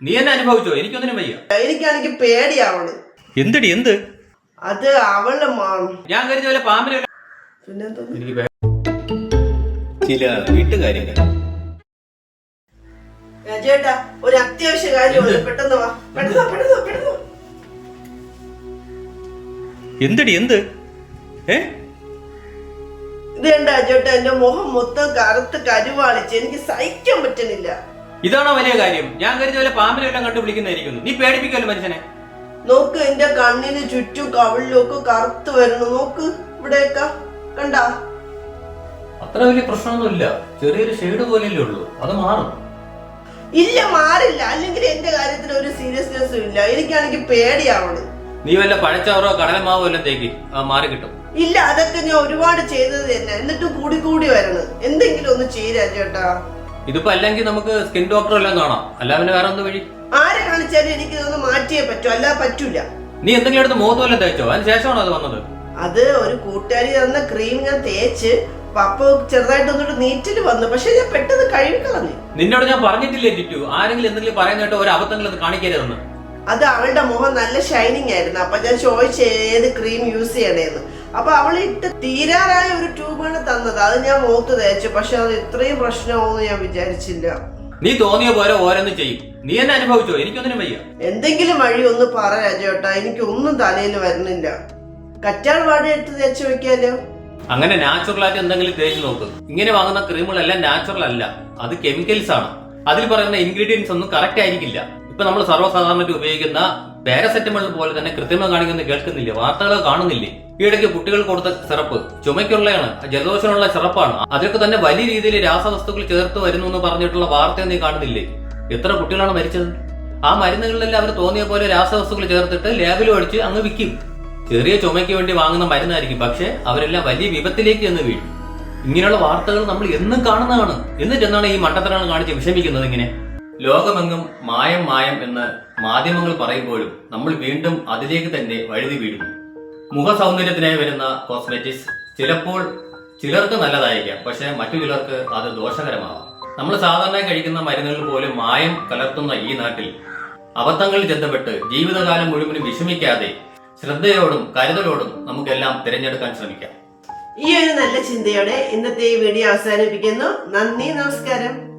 നീ എന്നെ അനുഭവിച്ചോ? എനിക്കൊന്നിനും വയ്യ. എനിക്കാണെങ്കിൽ പേടിയാവണ്. എന്തടി എന്ത്? അത് അവളുടെ മാ ഞാൻ കരുതി വല്ല പാമ്പിനെ പിന്നെന്താ എനിക്ക് ചില വീട്ടുകാര്യങ്ങൾ. ചേട്ടാ ഒരു അത്യാവശ്യ കാര്യമുണ്ട് പെട്ടെന്ന് വാ. പെട്ടെന്ന് പെട്ടെന്ന് പെട്ടെന്ന്. എന്തടി എന്ത്? ഏ? ഇത് കണ്ട ചേട്ടാ എന്റെ മുഖം മൊത്തം കറുത്ത് കരുവാളിച്ച്. എനിക്ക് സഹിക്കാൻ പറ്റണില്ല ഇതാണോ വലിയ കാര്യം. ഞാൻ കരുതി വല്ല പാമ്പിനെ എല്ലാം കണ്ടു വിളിക്കുന്നതായിരിക്കുന്നു. നീ പേടിപ്പിക്കുമല്ലോ മനുഷ്യനെ. നോക്ക് എന്റെ കണ്ണിന് ചുറ്റും കവിളിലൊക്കെ കറുത്ത് വരണു നോക്ക് ഇവിടെയൊക്കെ കണ്ട. അത്ര വലിയ പ്രശ്നമൊന്നുമില്ല. ചെറിയൊരു ഷെയ്ഡ് പോലെയല്ലേ ഉള്ളൂ. അത് മാറും. ഇല്ല മാറില്ല. അല്ലെങ്കിൽ എന്റെ കാര്യത്തിൽ ഒരു സീരിയസ്നെസ് ഇല്ല. എനിക്കാണെങ്കിൽ പേടിയാവണ്. നീ വല്ല പഴച്ചവറോ കടലമാവോ എല്ലാം തേക്ക്. ആ മാറി കിട്ടും. ഇല്ല അതൊക്കെ ഞാൻ ഒരുപാട് ചെയ്തത് തന്നെ. എന്നിട്ടും കൂടി കൂടി വരണം. എന്തെങ്കിലും ഒന്ന് ചെയ്താ ചേട്ടാ. ഇതിപ്പോ അല്ലെങ്കിൽ നമുക്ക് സ്കിൻ ഡോക്ടർ എല്ലാം കാണാം. അല്ല പിന്നെ വേറെ ഒന്ന് വഴി? ആരെ കാണിച്ചാലും എനിക്ക് ഇതൊന്ന് മാറ്റിയേ പറ്റൂ. അല്ലാതെ പറ്റൂല. നീ എന്തെങ്കിലും എടുത്ത് മുഖത്ത് വല്ലതും തേച്ചോ? അതിന് ശേഷമാണോ അത് വന്നത്? അത് ഒരു കൂട്ടുകാരി തന്ന ക്രീം ഞാൻ തേച്ച് പപ്പ ചെറുതായിട്ടൊന്നിട്ട് നീറ്റിൽ വന്നു. പക്ഷെ ഞാൻ പെട്ടെന്ന് കഴുകിക്കളഞ്ഞു നിന്നോട് ഞാൻ പറഞ്ഞിട്ടില്ലേ ടിറ്റു ആരെങ്കിലും എന്തെങ്കിലും പറയുന്ന കേട്ടോ ഒരു അബദ്ധങ്ങൾ അത് കാണിക്കരുതെന്ന്. അത് അവളുടെ മുഖം നല്ല ഷൈനിങ് ആയിരുന്നു. അപ്പൊ ഞാൻ ചോദിച്ചു ഏത് ക്രീം യൂസ് ചെയ്യണേന്ന്. അപ്പൊ അവൾ ഇട്ട് തീരാറായ ഒരു ട്യൂബാണ് തന്നത്. അത് ഞാൻ മുഖത്ത് തേച്ചു. പക്ഷെ അത് ഇത്രയും പ്രശ്നമാവെന്ന് ഞാൻ വിചാരിച്ചില്ല. നീ തോന്നിയ പോലെ ഓരോന്ന് ചെയ്യും. നീ എന്നെ അനുഭവിച്ചോ? എനിക്കൊന്നിനും വയ്യ. എന്തെങ്കിലും വഴി ഒന്ന് പറ രാജേട്ടാ. എനിക്ക് ഒന്നും തലയിൽ വരുന്നില്ല. കറ്റാൾ വാടി എടുത്ത് തേച്ച് വെക്കാലോ? അങ്ങനെ നാച്ചുറൽ ആയിട്ട് എന്തെങ്കിലും തേച്ച് നോക്ക്. ഇങ്ങനെ വാങ്ങുന്ന ക്രീമുകളെല്ലാം നാച്ചുറൽ അല്ല. അത് കെമിക്കൽസ് ആണ്. അതിൽ പറയുന്ന ഇൻഗ്രീഡിയൻസ് ഒന്നും കറക്റ്റ് ആയിരിക്കില്ല. ഇപ്പൊ നമ്മൾ സർവസാധാരണ ഉപയോഗിക്കുന്ന പാരസെറ്റമോൾ പോലെ തന്നെ കൃത്രിമം കാണിക്കുന്ന കേൾക്കുന്നില്ലേ. വാർത്തകൾ കാണുന്നില്ലേ. ഈ ഇടയ്ക്ക് കുട്ടികൾ കൊടുത്ത സിറപ്പ് ചുമയ്ക്കുള്ളതാണ് ജലദോഷമുള്ള സിറപ്പാണ്. അതൊക്കെ തന്നെ വലിയ രീതിയിൽ രാസവസ്തുക്കൾ ചേർത്ത് വരുന്നു എന്ന് പറഞ്ഞിട്ടുള്ള വാർത്ത നീ കാണുന്നില്ലേ. എത്ര കുട്ടികളാണ് മരിച്ചത്? ആ മരുന്നുകളിലെല്ലാം അവർ തോന്നിയ പോലെ രാസവസ്തുക്കൾ ചേർത്തിട്ട് ലാബിലും അടിച്ച് അങ്ങ് വിൽക്കും. ചെറിയ ചുമയ്ക്ക് വേണ്ടി വാങ്ങുന്ന മരുന്നായിരിക്കും. പക്ഷെ അവരെല്ലാം വലിയ വിപത്തിലേക്ക് എന്ന് വീഴും. ഇങ്ങനെയുള്ള വാർത്തകൾ നമ്മൾ എന്നും കാണുന്നതാണ്. എന്നിട്ട് എന്താണ് ഈ മണ്ടത്തരങ്ങൾ കാണിച്ച് വിഷമിക്കുന്നത് ഇങ്ങനെ? ലോകമെങ്ങും മായം മായം എന്ന് മാധ്യമങ്ങൾ പറയുമ്പോഴും നമ്മൾ വീണ്ടും അതിലേക്ക് തന്നെ വഴുതി വീഴുന്നു. മുഖ സൗന്ദര്യത്തിനായി വരുന്ന കോസ്മെറ്റിക്സ് ചിലപ്പോൾ ചിലർക്ക് നല്ലതായിരിക്കാം പക്ഷെ മറ്റു ചിലർക്ക് അത് ദോഷകരമാവാം. നമ്മൾ സാധാരണ കഴിക്കുന്ന മരുന്നുകൾ പോലും മായം കലർത്തുന്ന ഈ നാട്ടിൽ അബദ്ധങ്ങളിൽ ചെന്നപ്പെട്ട് ജീവിതകാലം മുഴുവനും വിഷമിക്കാതെ ശ്രദ്ധയോടും കരുതലോടും നമുക്കെല്ലാം തിരഞ്ഞെടുക്കാൻ ശ്രമിക്കാം. ഈ ഒരു നല്ല ചിന്തയോടെ ഇന്നത്തെ ഈ വീഡിയോ അവസാനിപ്പിക്കുന്നു. നന്ദി നമസ്കാരം.